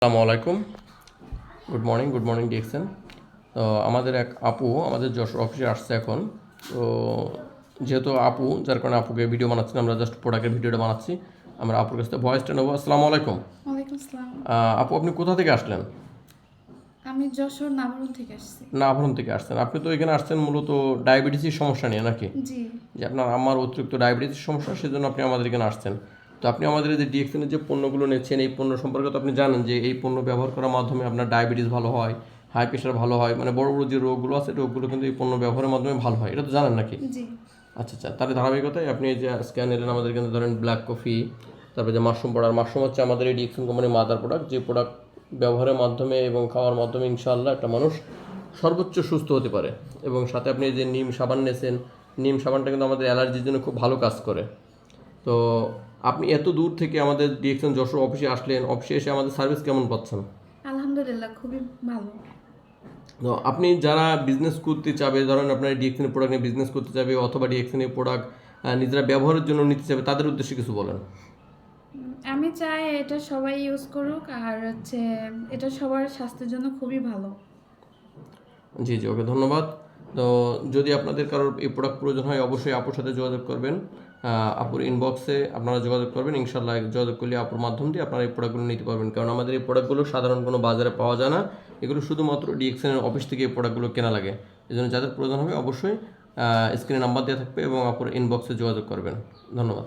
আসসালামু আলাইকুম। Good morning good morning ডিএক্সেন তো আমাদের এক আপু আমাদের যশোর অফিসে আসছে এখন। তো যেহেতু আপু যার কারণে আপুকে ভিডিও বানাচ্ছি আমরা জাস্ট প্রোডাক্টের ভিডিওটা বানাচ্ছি। আমরা আপুর কাছ থেকে ভয়েসটা নেব। আসসালামু আলাইকুম। আপু আপনি কোথা থেকে আসলেন? আমি যশোর নাবরণ থেকে আসছি। না আভরণ থেকে আসছেন। আপনি তো এখানে আসছেন মূলত ডায়াবেটিসের সমস্যা নিয়ে নাকি? জি। যে আপনার আমার অতিরিক্ত ডায়াবেটিসের সমস্যা সেজন্য আপনি আমাদের এখানে আসছেন। তো আপনি আমাদের যে ডিএক্সেনের যে পণ্যগুলো নিচ্ছেন এই পণ্য সম্পর্কে তো আপনি জানেন যে এই পণ্য ব্যবহার করার মাধ্যমে আপনার ডায়াবেটিস ভালো হয় হাই প্রেশার ভালো হয় মানে বড় বড় যে রোগগুলো আছে রোগগুলো কিন্তু এই পণ্য ব্যবহারের মাধ্যমে ভালো হয়। এটা তো জানেন নাকি? আচ্ছা আচ্ছা তাহলে ধারাবাহিকতায় আপনি এই যে স্ক্যান এলেন আমাদের কিন্তু ধরেন ব্ল্যাক কফি তারপরে যে মাশরুম পাউডার মাশরুম হচ্ছে আমাদের এই ডিএক্সেন কোম্পানির মাদার প্রোডাক্ট যে প্রোডাক্ট ব্যবহারের মাধ্যমে এবং খাওয়ার মাধ্যমে ইনশাআল্লাহ একটা মানুষ সর্বোচ্চ সুস্থ হতে পারে। এবং সাথে আপনি এই যে নিম সাবান নিয়েছেন নিম সাবানটা কিন্তু আমাদের অ্যালার্জির জন্য খুব ভালো কাজ করে। তো আপনি এত দূর থেকে আমাদের ডিএক্সেন যশোর অফিসে আসলেন অফিসে এসে আমাদের সার্ভিস কেমন পাচ্ছেন? আলহামদুলিল্লাহ খুবই ভালো। তো আপনি যারা বিজনেস করতে চাবে ধরেন আপনার ডিএক্সেনের প্রোডাক্ট নিয়ে বিজনেস করতে চাবে অথবা ডিএক্সেনের প্রোডাক্ট নিজেরা ব্যবহারের জন্য নিতে চাবে তাদের উদ্দেশ্যে কিছু বলেন। আমি চাই এটা সবাই ইউজ করুক আর হচ্ছে এটা সবার স্বাস্থ্যের জন্য খুবই ভালো। জি জি ওকে ধন্যবাদ। তো যদি আপনাদের কারোর এই প্রোডাক্ট প্রয়োজন হয় অবশ্যই আপুর সাথে যোগাযোগ করবেন। আপুর ইনবক্সে আপনারা যোগাযোগ করবেন। ইনশাল্লাহ যোগাযোগ করলে আপুর মাধ্যম দিয়ে আপনারা এই প্রোডাক্টগুলো নিতে পারবেন। কারণ আমাদের এই প্রোডাক্টগুলো সাধারণ কোনো বাজারে পাওয়া যায় না। এগুলো শুধুমাত্র ডিএক্সএনের অফিস থেকে এই প্রোডাক্টগুলো কেনা লাগে। এই জন্য যাদের প্রয়োজন হবে অবশ্যই স্ক্রিনে নাম্বার দেওয়া থাকবে এবং আপুর ইনবক্সে যোগাযোগ করবেন। ধন্যবাদ।